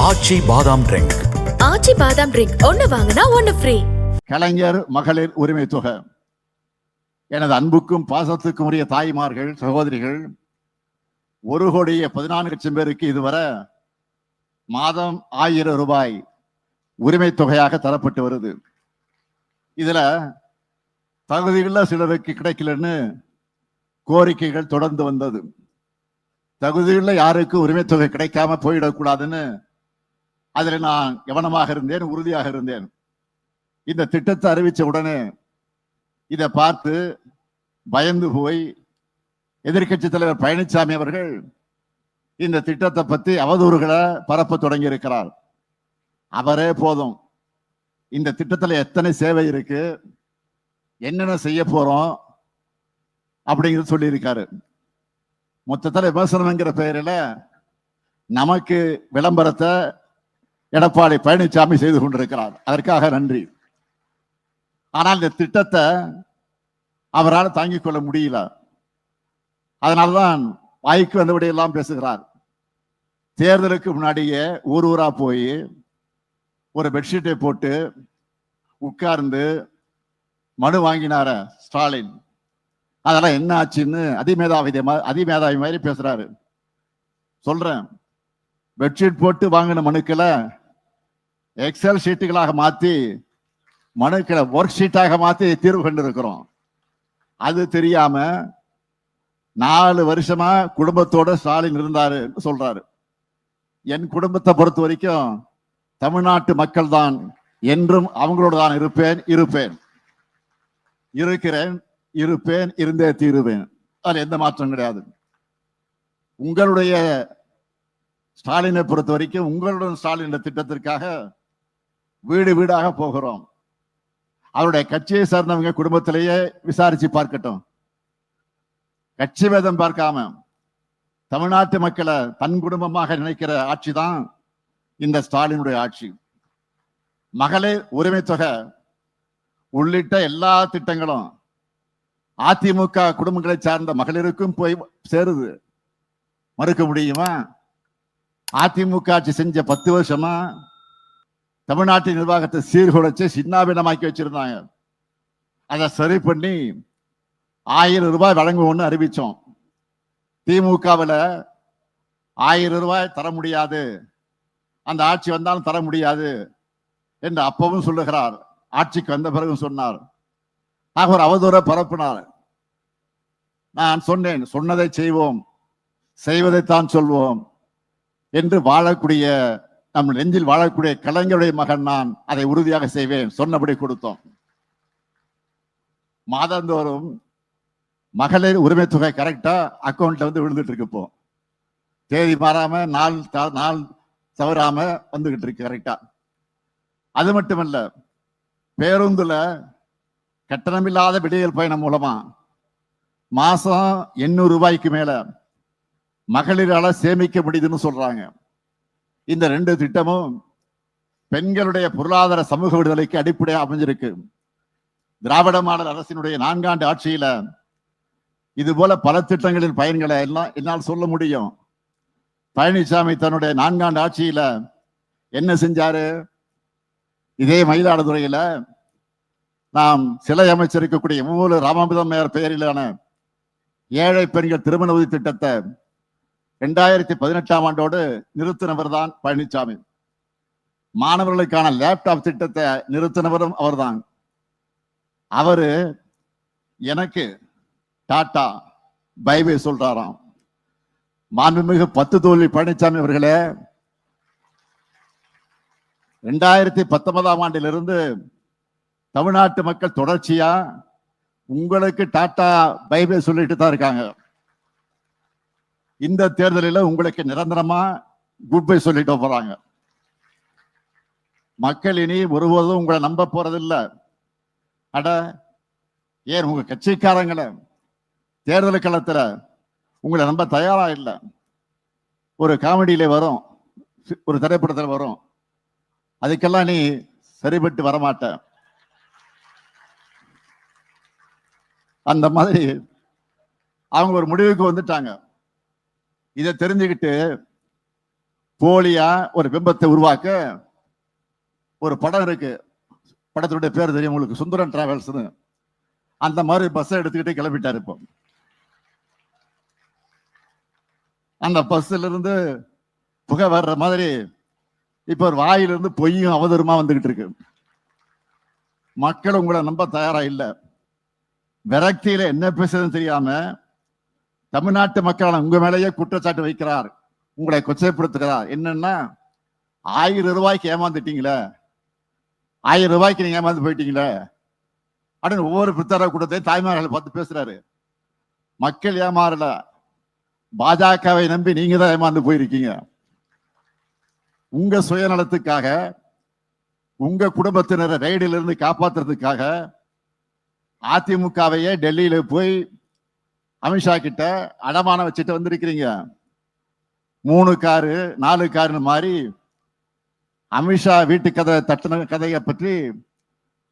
ஆச்சி பாதாம் ட்ரிங்க். ஆச்சி பாதாம் ட்ரிங்க். ஒன்னு வாங்கினா ஒன்னு ஃப்ரீ கலைஞர் மகளிர் உரிமை தொகை. எனது அன்புக்கும் பாசத்துக்கும் உரிய தாய்மார்கள் சகோதரிகள் ஒரு கோடியே பதினான்கு லட்சம் பேருக்கு இதுவரை மாதம் ஆயிரம் ரூபாய் உரிமை தொகையாக தரப்பட்டு வருது. இதுல தகுதியுள்ள சிலருக்கு கிடைக்கலன்னு கோரிக்கைகள் தொடர்ந்து வந்தது. தகுதியுள்ள யாருக்கு உரிமை தொகை கிடைக்காம போயிடக்கூடாதுன்னு அதில் நான் கவனமாக இருந்தேன் உறுதியாக இருந்தேன். இந்த திட்டத்தை அறிவித்த உடனே இதை பார்த்து பயந்து போய் எதிர்க்கட்சி தலைவர் பழனிசாமி அவர்கள் இந்த திட்டத்தை பற்றி அவதூறுகளை பரப்ப தொடங்கி இருக்கிறார் அவரே போதும். இந்த திட்டத்தில் எத்தனை சேவை இருக்கு என்னென்ன செய்ய போறோம் அப்படிங்கிறது சொல்லியிருக்காரு. மொத்தத்தில் விமர்சனம்ங்கிற பெயரில் நமக்கு விளம்பரத்தை எடப்பாடி பழனிசாமி செய்து கொண்டிருக்கிறார். அதற்காக நன்றி. ஆனால் இந்த திட்டத்தை அவரால் தாங்கிக் கொள்ள முடியல. அதனால்தான் வாய்க்கு வந்தபடியெல்லாம் பேசுகிறார். தேர்தலுக்கு முன்னாடியே ஊர் ஊரா போய் ஒரு பெட்ஷீட்டை போட்டு உட்கார்ந்து மனு வாங்கினார ஸ்டாலின். அதெல்லாம் என்ன ஆச்சுன்னு அதிமேதாவி அதிமேதாவி மாதிரி பேசுறாரு. சொல்றேன். பெட்ஷீட் போட்டு வாங்கின மனுக்களை எக்ஸல் ஷீட்டுகளாக மாற்றி மனுக்களை ஒர்க் ஷீட்டாக மாற்றி தீர்வு கண்டிருக்கிறோம். அது தெரியாம நாலு வருஷமா குடும்பத்தோட ஸ்டாலின் இருந்தாரு சொல்றாரு. என் குடும்பத்தை பொறுத்த வரைக்கும் தமிழ்நாட்டு மக்கள் தான் என்றும் அவங்களோட தான் இருப்பேன் இருப்பேன். இருக்கிறேன் இருப்பேன் இருந்தே தீருவேன். அதில் எந்த மாற்றம் கிடையாது. உங்களுடைய ஸ்டாலினை பொறுத்த வரைக்கும் உங்களுடன் ஸ்டாலின் திட்டத்திற்காக வீடு வீடாக போகிறோம். அவருடைய கட்சியை சார்ந்தவங்க குடும்பத்திலேயே விசாரிச்சு பார்க்கட்டும். கட்சி வேதம் பார்க்காம தமிழ்நாட்டு மக்களை தன் குடும்பமாக நினைக்கிற ஆட்சி தான் இந்த ஸ்டாலினுடைய ஆட்சி. மகளிர் உரிமை தொகை உள்ளிட்ட எல்லா திட்டங்களும் அதிமுக குடும்பங்களை சார்ந்த மகளிருக்கும் போய் சேருது. மறுக்க முடியுமா? அதிமுக ஆட்சி செஞ்ச பத்து வருஷமா தமிழ்நாட்டு நிர்வாகத்தை சீர்குலைச்சு சின்னாபின்னமாக்கி வச்சிருந்தாங்க. அதை சரி பண்ணி ஆயிரம் ரூபாய் வழங்குவோம்னு அறிவித்தோம் திமுகவில் ஆயிரம் ரூபாய் தர முடியாது. அந்த ஆட்சி வந்தாலும் தர முடியாது என்று அப்பவும் சொல்லுகிறார். ஆட்சிக்கு வந்த பிறகும் சொன்னார். ஆக ஒரு அவதூற பரப்பினார். நான் சொன்னேன் சொன்னதை செய்வோம் செய்வதைத்தான் சொல்வோம் என்று வாழக்கூடிய நம் நெஞ்சில் வாழக்கூடிய கலைஞருடைய மகன் நான் அதை உறுதியாக செய்வேன் சொன்னபடி கொடுத்தோம். மாதந்தோறும் மகளிர் உரிமை தொகை கரெக்டா அக்கௌண்ட்ல வந்து விழுந்துட்டு இருக்கு இப்போ. தேதி மாறாம நாள் த- நாள் தவறாம வந்துகிட்டு இருக்கு கரெக்டா அது மட்டுமல்ல பேருந்துல கட்டணமில்லாத விடியல் பயணம் மூலமா மாசம் எண்ணூறு ரூபாய்க்கு மேல மகளிரால சேமிக்க முடியுதுன்னு சொல்றாங்க. இந்த ரெண்டு திட்டமும் பெண்களுடைய பொருளாதார சமூக விடுதலைக்கு அடிப்படையாக அமைஞ்சிருக்கு. திராவிட மாடல் அரசினுடைய நான்காண்டு ஆட்சியில இது போல பல திட்டங்களின் பயன்களை எல்லாம் என்னால் சொல்ல முடியும். பழனிசாமி தன்னுடைய நான்காண்டு ஆட்சியில என்ன செஞ்சாரு? இதே மயிலாடுதுறையில நாம் சிலை அமைச்சிருக்கக்கூடிய மூல ராமாமிதம் பெயரிலான ஏழை பெண்கள் திருமண உதவி திட்டத்தை ரெண்டாயிரத்தி பதினெட்டாம் ஆண்டோடு நிறுத்தினவர் தான் பழனிசாமி மாணவர்களுக்கான லேப்டாப் திட்டத்தை நிறுத்தினவரும் அவர்தான். அவரு எனக்கு டாட்டா பைபை சொல்றாராம். மாண்புமிகு பத்து தோல்வி பழனிசாமி அவர்களே ரெண்டாயிரத்தி பத்தொன்பதாம் ஆண்டிலிருந்து தமிழ்நாட்டு மக்கள் தொடர்ச்சியா உங்களுக்கு டாட்டா பைபை சொல்லிட்டு தான் இருக்காங்க. இந்த தேர்தலில் உங்களுக்கு நிரந்தரமா குட் பை சொல்லிட்டு போறாங்க. மக்கள் இனி ஒருபோதும் உங்களை நம்ப போறதில்லை. அட ஏன் உங்க கட்சிக்காரங்களை தேர்தல் களத்தில் உங்களை நம்ப தயாரா இல்லை? ஒரு காமெடியில வரும் ஒரு திரைப்படத்தில் வரும். அதுக்கெல்லாம் நீ சரிபட்டு வரமாட்ட. அந்த மாதிரி அவங்க ஒரு முடிவுக்கு வந்துட்டாங்க. இதை தெரிஞ்சுக்கிட்டு போலியா ஒரு பிம்பத்தை உருவாக்க ஒரு படம் இருக்கு. படத்துடைய பேர் தெரியும் உங்களுக்கு. சுந்தரன் டிராவல்ஸ்னு அந்த மாதிரி பஸ்ஸை எடுத்துக்கிட்டு கிளம்பிட்டாரு இப்போ. அந்த பஸ்ல இருந்து புகை வர்ற மாதிரி இப்ப ஒரு வாயிலிருந்து பொய்யும் அவதூறுமா வந்துகிட்டு இருக்கு. மக்கள் உங்களை நம்ப தயாரா இல்லை. விரக்தியில என்ன பேசுறதுன்னு தெரியாம தமிழ்நாட்டு மக்களான உங்க மேலேயே குற்றச்சாட்டு வைக்கிறார். உங்களை கொச்சைப்படுத்துகிறார் என்னன்னா ஆயிரம் ரூபாய்க்கு ஏமாந்துட்டீங்களே? ஆயிரம் ரூபாய்க்கு நீங்க ஏமாந்து போயிட்டீங்களே? அப்படின்னு ஒவ்வொரு பித்தர கூட்டத்தையும் தாய்மார்களை பார்த்து பேசுறாரு. மக்கள் ஏமாறல. பாஜகவை நம்பி நீங்க தான் ஏமாந்து போயிருக்கீங்க. உங்க சுயநலத்துக்காக உங்க குடும்பத்தினரை ரைடிலிருந்து காப்பாத்துறதுக்காக அதிமுகவையே டெல்லியில போய் அமித்ஷா கிட்ட அடமானம் வச்சுட்டு வந்திருக்கிறீங்க. மூணு காரு நாலு காருன்னு மாதிரி அமித்ஷா வீட்டு கதை தட்டின கதையை பற்றி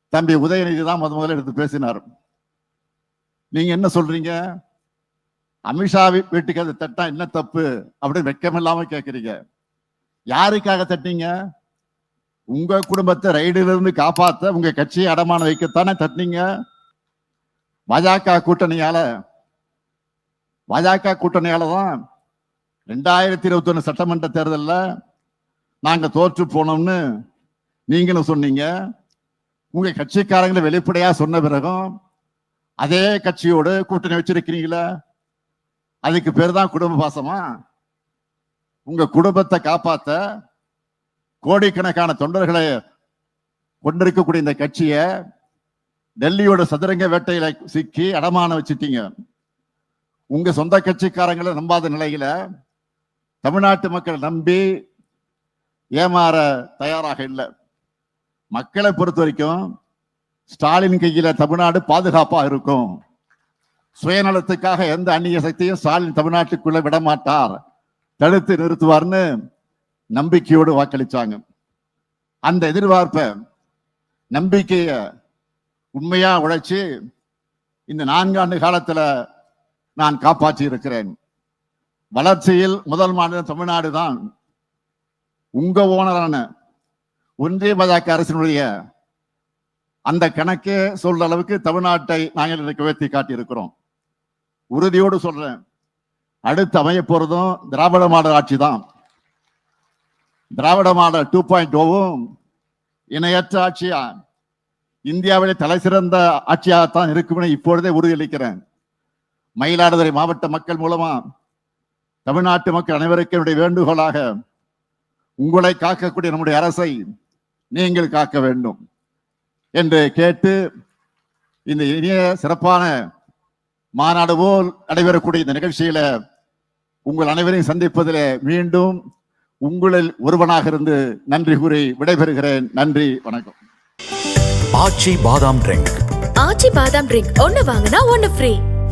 தம்பி உதயநிதி தான் முத முதல்ல எடுத்து பேசினார். நீங்க என்ன சொல்றீங்க? அமித்ஷா வீ- வீட்டு கதை தட்டா என்ன தப்பு அப்படின்னு வெக்கமில்லாம கேட்குறீங்க யாருக்காக தட்டிங்க உங்க குடும்பத்தை ரைடிலிருந்து காப்பாற்ற உங்கள் உங்க கட்சியை அடமானம் வைக்கத்தானே தட்டினீங்க. பாஜக கூட்டணியால பாஜக கூட்டணியால தான் ரெண்டாயிரத்தி இருபத்தி ஒன்று சட்டமன்ற தேர்தலில் நாங்கள் தோற்று போனோம்னு நீங்களும் சொன்னீங்க. உங்கள் கட்சிக்காரங்களை வெளிப்படையாக சொன்ன பிறகும் அதே கட்சியோடு கூட்டணி வச்சிருக்கிறீங்களா அதுக்கு பேர் தான் குடும்ப பாசமா? உங்க குடும்பத்தை காப்பாத்த கோடிக்கணக்கான தொண்டர்களை கொண்டிருக்கக்கூடிய இந்த கட்சியை டெல்லியோட சதுரங்க வேட்டையில சிக்கி அடமானம் வச்சுட்டீங்க. உங்க சொந்த கட்சிக்காரங்களை நம்பாத நிலையில தமிழ்நாட்டு மக்கள் நம்பி ஏமாற தயாராக இல்லை. மக்களை பொறுத்த வரைக்கும் ஸ்டாலின் கையில தமிழ்நாடு பாதுகாப்பாக இருக்கும். சுயநலத்துக்காக எந்த அந்நிய சக்தியும் ஸ்டாலின் தமிழ்நாட்டுக்குள்ள விட மாட்டார். தடுத்து நிறுத்துவார்னு நம்பிக்கையோடு வாக்களிச்சாங்க. அந்த எதிர்பார்ப்பை நம்பிக்கையை உண்மையா உழைச்சி இந்த நான்காண்டு காலத்துல நான் காப்பாற்றி இருக்கிறேன் வளர்ச்சியில் முதல் மாநிலம் தமிழ்நாடு தான். உங்க ஓனரான ஒன்றிய பாஜக அரசினுடைய அந்த கணக்கே சொல்ற அளவுக்கு தமிழ்நாட்டை நாங்கள் இன்றைக்கு உயர்த்தி காட்டியிருக்கிறோம். உறுதியோடு சொல்றேன். அடுத்து அமைய போறதும் திராவிட மாடல் ஆட்சி தான். திராவிட மாடல் டூ பாயிண்ட் ஓவும் இணையற்ற ஆட்சியா? இந்தியாவிலே தலை சிறந்த ஆட்சியாகத்தான் இருக்கும்னு இப்பொழுதே உறுதியளிக்கிறேன். மயிலாடுதுறை மாவட்ட மக்கள் மூலமா தமிழ்நாட்டு மக்கள் அனைவருக்கும் என்னுடைய வேண்டுகோளாக உங்களை காக்கக்கூடிய நம்முடைய அரசை நீங்கள் காக்க வேண்டும் என்று கேட்டு இந்த இனிய சிறப்பான மாநாடு போல் நடைபெறக்கூடிய இந்த நிகழ்ச்சியில உங்கள் அனைவரையும் சந்திப்பதிலே மீண்டும் உங்களில் ஒருவனாக இருந்து நன்றி கூறி விடைபெறுகிறேன். நன்றி வணக்கம். ஆச்சி பாதாம் ட்ரிங்க். ஆச்சி பாதாம் ட்ரிங்க். ஒன்னு வாங்கினா ஒன்னு ஃப்ரீ.